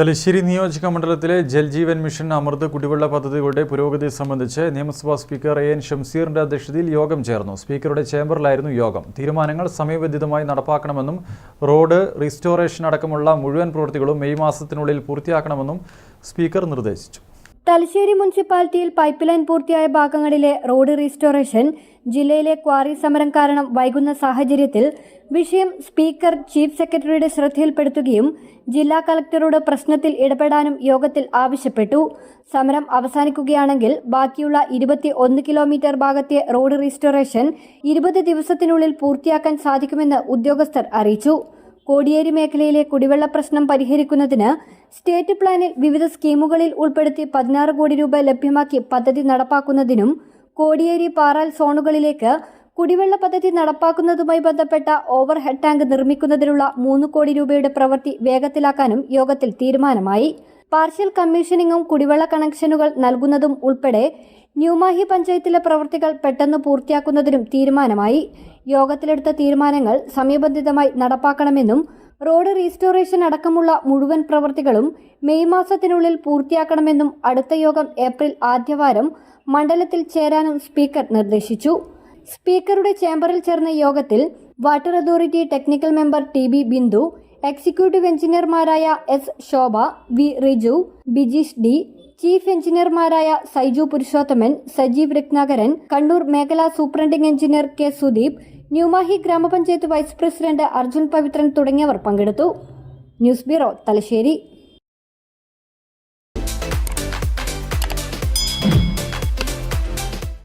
തലശ്ശേരി നിയോജക മണ്ഡലത്തിലെ ജൽജീവൻ മിഷൻ അമൃത് കുടിവെള്ള പദ്ധതികളുടെ പുരോഗതി സംബന്ധിച്ച് നിയമസഭാ സ്പീക്കർ എ എൻ ഷംസീറിന്റെ അധ്യക്ഷതയിൽ യോഗം ചേർന്നു. സ്പീക്കറുടെ ചേംബറിലായിരുന്നു യോഗം. തീരുമാനങ്ങൾ സമയബന്ധിതമായി നടപ്പാക്കണമെന്നും റോഡ് റീസ്റ്റോറേഷൻ അടക്കമുള്ള മുഴുവൻ പ്രവൃത്തികളും മെയ് മാസത്തിനുള്ളിൽ പൂർത്തിയാക്കണമെന്നും സ്പീക്കർ നിർദ്ദേശിച്ചു. തലശ്ശേരി മുനിസിപ്പാലിറ്റിയിൽ പൈപ്പ് ലൈൻ പൂർത്തിയായ ഭാഗങ്ങളിലെ റോഡ് റീസ്റ്റോറേഷൻ ജില്ലയിലെ ക്വാറി സമരം കാരണം വൈകുന്ന സാഹചര്യത്തിൽ വിഷയം സ്പീക്കർ ചീഫ് സെക്രട്ടറിയുടെ ശ്രദ്ധയിൽപ്പെടുത്തുകയും ജില്ലാ കളക്ടറോട് പ്രശ്നത്തിൽ ഇടപെടാനും യോഗത്തിൽ ആവശ്യപ്പെട്ടു. സമരം അവസാനിക്കുകയാണെങ്കിൽ ബാക്കിയുള്ള ഇരുപത്തി ഒന്ന് കിലോമീറ്റർ ഭാഗത്തെ റോഡ് റീസ്റ്റോറേഷൻ ഇരുപത് ദിവസത്തിനുള്ളിൽ പൂർത്തിയാക്കാൻ സാധിക്കുമെന്ന് ഉദ്യോഗസ്ഥർ അറിയിച്ചു. കോടിയേരി മേഖലയിലെ കുടിവെള്ള പ്രശ്നം പരിഹരിക്കുന്നതിന് സ്റ്റേറ്റ് പ്ലാനിൽ വിവിധ സ്കീമുകളിൽ ഉൾപ്പെടുത്തി പതിനാറ് കോടി രൂപ ലഭ്യമാക്കി പദ്ധതി നടപ്പാക്കുന്നതിനും കോടിയേരി പാറാൽ സോണുകളിലേക്ക് കുടിവെള്ള പദ്ധതി നടപ്പാക്കുന്നതുമായി ബന്ധപ്പെട്ട ഓവർ ഹെഡ് ടാങ്ക് നിർമ്മിക്കുന്നതിനുള്ള മൂന്ന് കോടി രൂപയുടെ പ്രവൃത്തി വേഗത്തിലാക്കാനും യോഗത്തിൽ തീരുമാനമായി. പാർഷ്യൽ കമ്മീഷനിങ്ങും കുടിവെള്ള കണക്ഷനുകൾ നൽകുന്നതും ഉൾപ്പെടെ ന്യൂമാഹി പഞ്ചായത്തിലെ പ്രവൃത്തികൾ പെട്ടെന്ന് പൂർത്തിയാക്കുന്നതിനും തീരുമാനമായി. യോഗത്തിലെടുത്ത തീരുമാനങ്ങൾ സമയബന്ധിതമായി നടപ്പാക്കണമെന്നും റോഡ് റീസ്റ്റോറേഷൻ അടക്കമുള്ള മുഴുവൻ പ്രവൃത്തികളും മെയ് മാസത്തിനുള്ളിൽ പൂർത്തിയാക്കണമെന്നും അടുത്ത യോഗം ഏപ്രിൽ ആദ്യവാരം മണ്ഡലത്തിൽ ചേരാനും സ്പീക്കർ നിർദ്ദേശിച്ചു. സ്പീക്കറുടെ ചേംബറിൽ ചേർന്ന യോഗത്തിൽ water authority technical member T B Bindu executive എഞ്ചിനീയർമാരായ S Shobha V Riju Bijeesh D chief എഞ്ചിനീയർമാരായ Saiju Purushothaman Sajeev Ratnakaran Kannur മേഖലാ superintending engineer K Sudeep New Mahe ഗ്രാമപഞ്ചായത്ത് വൈസ് പ്രസിഡന്റ് അർജുൻ പവിത്രൻ തുടങ്ങിയവർ പങ്കെടുത്തു. News bureau Thalassery.